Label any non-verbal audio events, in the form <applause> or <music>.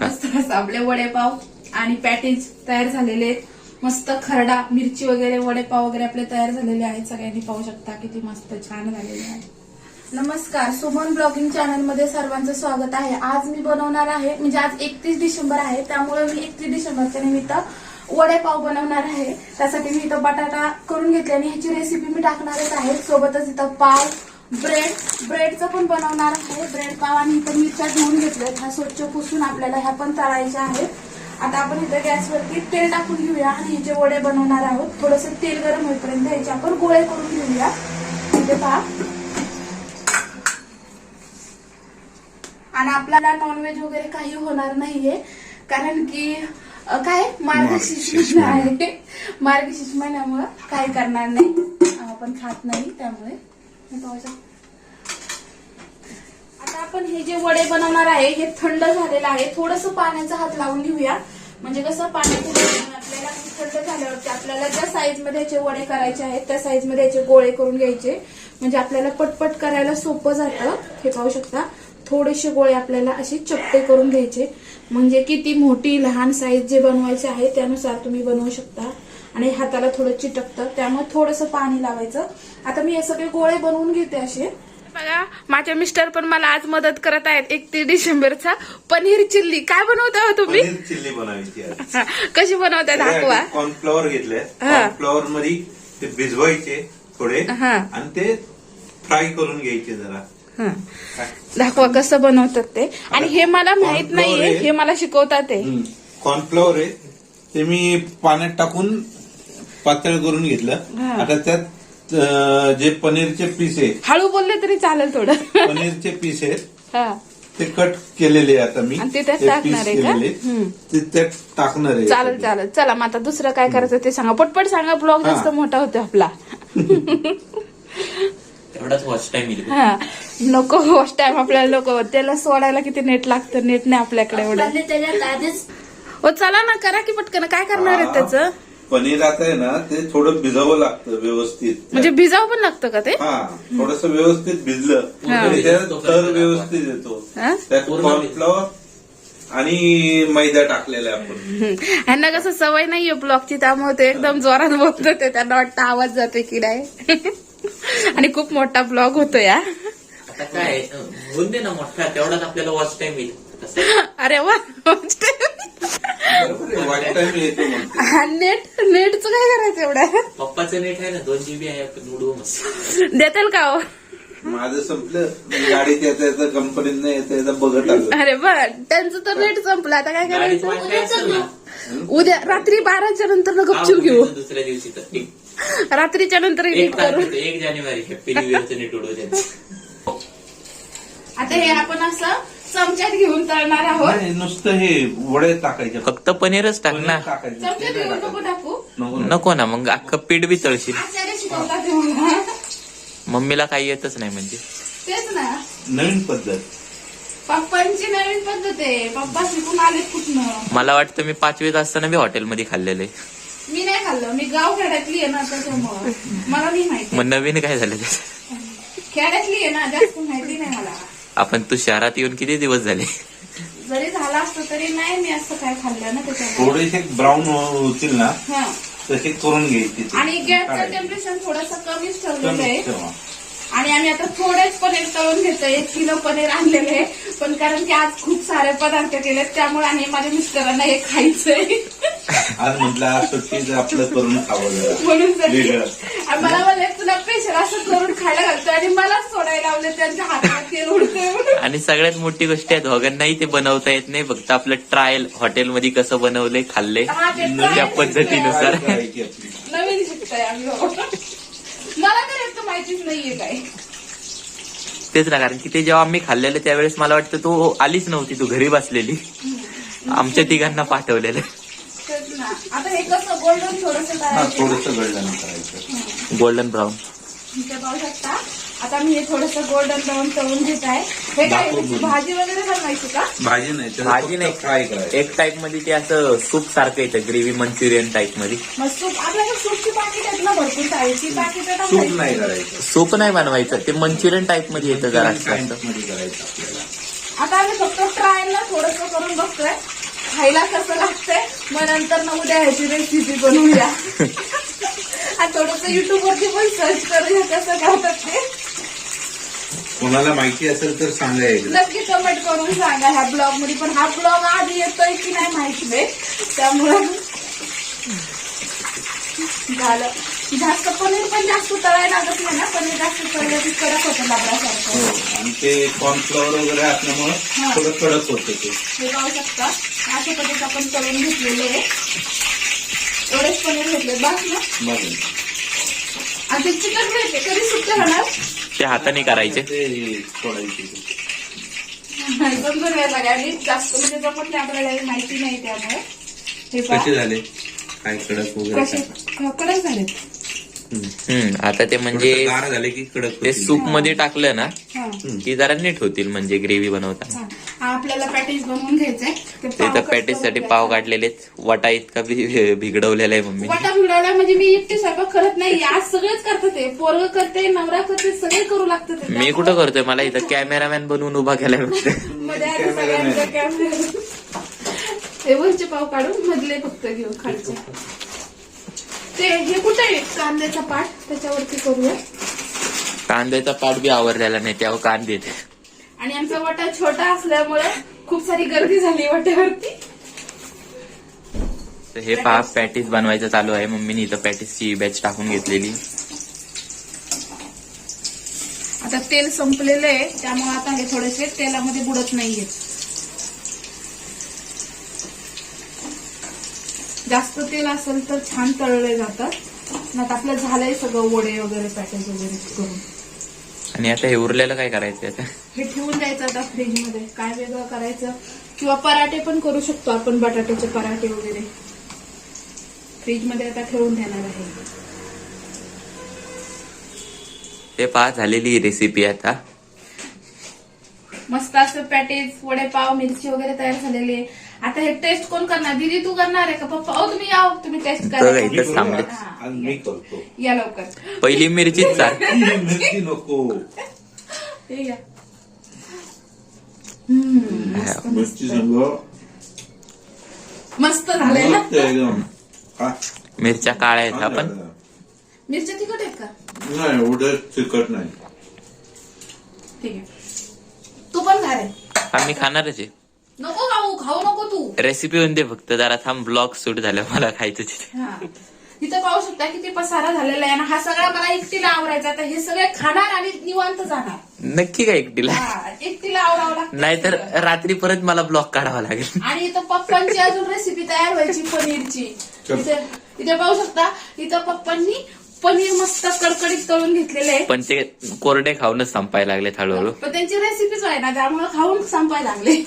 मस्त असं आपले वडेपाव आणि पॅटीज तयार झालेले आहेत. मस्त खरडा मिरची वगैरे वडेपाव वगैरे आपले तयार झालेले आहेत. सगळ्यांनी पाहू शकता किती मस्त छान झालेले आहे नमस्कार सुमन ब्लॉगिंग चॅनलमध्ये सर्वांचं स्वागत आहे. आज मी बनवणार आहे म्हणजे आज एकतीस डिसेंबर आहे त्यामुळे मी एकतीस डिसेंबरच्या निमित्त वडेपाव बनवणार आहे. त्यासाठी मी इथं बटाटा करून घेतले आणि ह्याची रेसिपी मी टाकणारच आहे. सोबतच इथं पाव ब्रेड ब्रेडचं पण बनवणार आहे. ब्रेड पाव आणि इथं मिरच्या घेऊन घेतल्यात. ह्या स्वच्छ पुसून आपल्याला ह्या पण तळायच्या आहेत. आता आपण इथं गॅसवरती तेल टाकून घेऊया आणि ह्याचे वडे बनवणार आहोत थोडंसं तेल गरम होईपर्यंत ह्याचे आपण गोळे करून घेऊया. इथे पहा. आणि आपल्याला नॉनव्हेज वगैरे काही होणार नाहीये. कारण की काय? मार्गशीर्ष महिना आहे. मार्गशीर्ष महिन्यामुळं काही करणार नाही. आपण खात नाही त्यामुळे. आता आपण हे जे वडे बनवणार आहे हे थंड झालेलं आहे. थोडस पाण्याचा हात लावून घेऊया. म्हणजे कसं पाण्याचे आपल्याला थंड झाल्यावरती आपल्याला ज्या साईजमध्ये याचे वडे करायचे आहेत त्या साईजमध्ये याचे गोळे करून घ्यायचे म्हणजे आपल्याला पटपट करायला सोपं जातं. हे पाहू शकता. थोडेसे गोळे आपल्याला असे चपटे करून घ्यायचे. म्हणजे किती मोठी लहान साईज जे बनवायचे आहे त्यानुसार तुम्ही बनवू शकता. आणि हाताला थोडं चिटकतं. त्यामुळे थोडंसं पाणी लावायचं. आता मी हे सगळे गोळे बनवून घेते असे. बघा माझे मिस्टर पण मला आज मदत करत आहेत. एकतीस डिसेंबरचा पनीर चिल्ली. काय बनवता हो तुम्ही? पनीर चिल्ली बनवायची. हा, कशी बनवता दाखवा. कॉर्नफ्लॉवर घेतले. हा. कॉर्नफ्लॉवर मध्ये ते भिजवायचे थोडे. हा. आणि ते फ्राय करून घ्यायचे जरा. हा. दाखवा कसं बनवतात ते. आणि हे मला माहीत नाहीये. हे मला शिकवतात ते. कॉर्नफ्लॉवर आहे. ते मी पाण्यात टाकून पातळ करून घेतलं. हा. आता त्यात अं, जे पनीरचे पीस आहे हळू बोलले तरी चालेल थोडं. पनीरचे पीस आहेत. हा. ते कट केलेले आहे आता मी. आणि ते त्यात टाकणार आहे का? हम्म. ते त्यात टाकणार आहे. चालेल चालेल. चला मग आता दुसरं काय करायचं ते सांगा. पटपट सांगा ब्लॉग हा. जास्त मोठा होतो आपला. तेवढाच वॉच टाइम येईल. हा. नको फर्स्ट टाइम आपल्याला नको. त्याला सोडायला किती नेट लागतं नेट नाही आपल्याकडे एवढं. त्याच्यात आधीच हो चला ना करा की पटकन. काय करणार आहे त्याचं? पनीर आता आहे ना ते थोडं भिजावं लागतं व्यवस्थित. म्हणजे भिजावं पण लागतं का ते? हा थोडस व्यवस्थित भिजलं. हा. तरी थर व्यवस्थित येतो. हा? त्यात कॉर्नफ्लॉवर आणि मैदा टाकलेला आहे आपण. हम्म. ह्यांना कसं सवय नाहीये ब्लॉगची त्यामुळे ते एकदम जोरात बोलतो ते त्यांना वाटतं आवाज जाते की नाही. आणि खूप मोठा ब्लॉग होतो या आता काय होऊन दे ना मोठा तेवढाच आपल्याला वॉच टाइम येईल. तसं अरे वा नेट नेटचं काय करायचं एवढं? पप्पाचं नेट आहे ना दोन जीबी आहे मस्त. देताल का हो? माझं संपलं. मी गाडीत येता येतं कंपनीत नाही येता येतं बघत आलो. अरे बर त्यांचं तर नेट संपलं. आता काय करायचं? उद्या रात्री बाराच्या नंतर ना गपचूप हा, घेऊ. दुसऱ्या दिवशी तर. रात्रीच्या नंतर एक जानेवारी. हॅपी न्यू इयरचं नेट उडवू त्यांचं. आता हे आपण असं चमच्यात घेऊन तळणार आहोत. नाही, नुसतं हे वडे टाकायचे. फक्त पनीरच टाक ना. टाकायचं. चमच्यात घेऊन नको. टाकू. नको, ना मग अख्खं पीठ बी तळशील. आचार्य शिकवतात. मम्मीला काही येतच नाही म्हणजे. तेच ना. नवीन पद्धत. पप्पांची नवीन पद्धत आहे. पप्पा शिकून आले कुठनं? मला वाटतं मी पाचवीत असताना बी हॉटेलमध्ये खाल्लेलं आहे. मी नाही खाल्लं. मी गाव खेड्यातली आहे ना त्याच्यामुळं. मला नाही माहिती. मग नवीन काय झालं त्याचं? खेड्यातली आहे ना जास्त माहिती नाही मला. आपण तू शहरात येऊन किती दिवस झाले जरी झालं असतं तरी नाही मी असं काय खाल्लं ना त्याच्यामुळे थोडेसे ब्राऊन होतील ना हा तसे करून घ्यायचे ते. आणि गॅसचं काढायचे. टेम्परेचर थोडस कमीच ठेवलेलं कमीच आहे ठेवा. आणि आम्ही आता थोडेच पनीर तळून घेतोय एक किलो पनीर आणलेले आहे पण कारण की आज खूप सारे पदार्थ केलेत त्यामुळे आणि माझ्या मिस्टरांना हे खायचंय आज म्हटलं आज सुट्टीच आपलं करून खावं जरा. म्हणून तर वेगळं. आणि मला म्हणले तुला स्पेशल असं करून खायला घालतोय आणि मलाच सोडायला लावले त्यांच्या हातात आणि सगळ्यात मोठी गोष्ट आहे दोघांनाही ते बनवता येत नाही. फक्त आपलं ट्रायल हॉटेलमध्ये कसं हा, ते त्या पद्धतीनुसार. <laughs> नवीन शिकतोय आम्ही हो. मला तर एक तर माहितीच नाहीये काय. तेच ना कारण की ते जेव्हा आम्ही खाल्लेलं त्यावेळेस मला वाटतं तू आलीच नव्हती तू घरी बसलेली. आमच्या तिघांना पाठवलेलं. आता हे कसं गोल्डन थोडस हा गोल्डन ब्राऊन. इथे पाहू शकता. आता मी हे थोडस गोल्डन ब्राऊन तळून घेत आहे. हे काय दाखव. भाजी वगैरे बनवायची का? भाजी नाही त्याला भाजी फक्त नाही. फ्राय करायचं. एक टाईपमध्ये ते असं सूप सारखं येतं ग्रेव्ही मंचुरियन टाईपमध्ये. मग सूप आपल्याकडे सूपची पाकिट आहेत ना भरपूर ती पाकिट सूप नाही करायचं. सूप नाही बनवायचं ते मंचुरियन टाईपमध्ये येतं जरा असं मध्ये करायचं आपल्याला. आता आम्ही फक्त ट्रायलला थोडस करून बघतोय. खायला कसं लागतंय. मग नंतर ना उद्या ह्याची रेसिपी बनवूया. <laughs> थोडस युट्यूब वरती पण सर्च करूया कसं करतात ते कोणाला माहिती असेल तर सांगा एकदा. नक्की कमेंट करून सांगा ह्या ब्लॉगमध्ये. पण हा ब्लॉग आधी येतोय की नाही माहीत नाही. त्यामुळं झालं. जास्त पनीर पण जास्त तळायला लागत नाही ना? पनीर जास्त तळलं की कडक होतं हो लाकडासारखं आणि ते कॉर्नफ्लॉवर वगैरे असल्यामुळं हा. थोडं कडक होतं ते. हे पाहू शकता. अशा पद्धतीत आपण तळून घेतलेले आहे. एवढेच पनीर घेतले. बस ना. ते चिकन घ्यायचे कधी सुट्टे होणार? ते हाताने करायचे. ते हे ते. जास्त म्हणजे जमत नाही आपल्याला हे माहिती नाही त्यामुळे. हे पहा. कसे झाले? काय कडक वगैरे कसे? काय? कडक झालेत हम्म. हम्म. आता ते म्हणजे थोडंसं गार झाले की कडक ते होतील. सूपमध्ये टाकलं ना हा. की जरा नीट होतील म्हणजे ग्रेव्ही बनवताना. हा. हा आपल्याला पॅटेज बनवून घ्यायचंय ते पाव तर कट पॅटीससाठी पाव. काढलेलेत. वटा इतका बी- भिगडवलेला आहे मम्मी. वाटा भिडवला म्हणजे मी एकटी स्वयंपाक करत नाही. आज सगळेच करतात ते. पोरग करते नवरा करते सगळे करू लागतात ते. मी कुठं करतोय? मला इथं कॅमेरामॅन बनवून उभा केलाय फक्त. मध्ये आधी सगळ्यांचा कॅमेरा हे वरचे पाव काढून मधले फक्त घेऊ खालचे ते हे कुठे आहे? कांद्याचा पाठ त्याच्यावरती करूया. कांद्याचा पाठ बी आवरलेला नाही. त्यावर कांदे आहेत. आणि आमचा वाटा छोटा असल्यामुळे खूप सारी गर्दी झाली वाट्यावरती. तर हे पहा पॅटीस बनवायचं चालू आहे. मम्मीने इथं पॅटीसची बॅच टाकून घेतलेली. आता तेल संपलेलं आहे त्यामुळे आता हे थोडेसे तेलामध्ये बुडत नाहीये. जास्त तेल असेल तर छान तळले जातात. नाही आपलं झालंय सगळं वडे वगैरे पॅकेज वगैरे करून. आणि आता हे उरलेलं काय करायचं आता हे ठेवून द्यायचं आता फ्रीजमध्ये. काय वेगळं करायचं? किंवा पराठे पण करू शकतो आपण बटाट्याचे पराठे वगैरे. फ्रीजमध्ये आता ठेवून देणार आहे. ते पहा झालेली रेसिपी आता. मस्त असं पॅटेज वडेपाव मिरची वगैरे तयार झालेली आहे. आता हे टेस्ट कोण करणार? दीदी तू करणार आहे का? पप्पा तुम्ही या तुम्ही टेस्ट करा. इथं मी थांबले. करतो. या लवकर. पहिली मिरचीच चाल. <laughs> मिरची नको. हे या. हम्म, मस्त. संग झालंय ना? मस्त एकदम. हा, मिरच्या काळ्या आहेत आपण. मिरच्या तिखट आहेत का? नाही एवढं तिखट नाही. ठीक आहे. तू पण खा रे. आम्ही खाणारच आहे. नको खाऊ खाऊ नको तू. रेसिपी होऊन दे फक्त. जरा थांब ब्लॉग सूट झालं मला खायचं तिथे. हा. इथं पाहू शकता किती पसारा झालेला आहे आणि हा सगळा मला एकटीला आवरायचा आता हे सगळे खाणार आणि निवांत जाणार. नक्की काय एकटीला? हा, एकटीला आवरावं लागतं. नाहीतर. रात्री परत मला ब्लॉग काढावा लागेल. आणि इथं पप्पांची अजून रेसिपी तयार व्हायची पनीरची. इथे इथे पाहू शकता इथं पप्पांनी पनीर मस्त कडकडीत तळून घेतलेले आहे. पण ते कोरडे खाऊनच संपायला लागले हळूहळू. पण त्यांची रेसिपीच आहे ना त्यामुळे खाऊन संपायला लागले.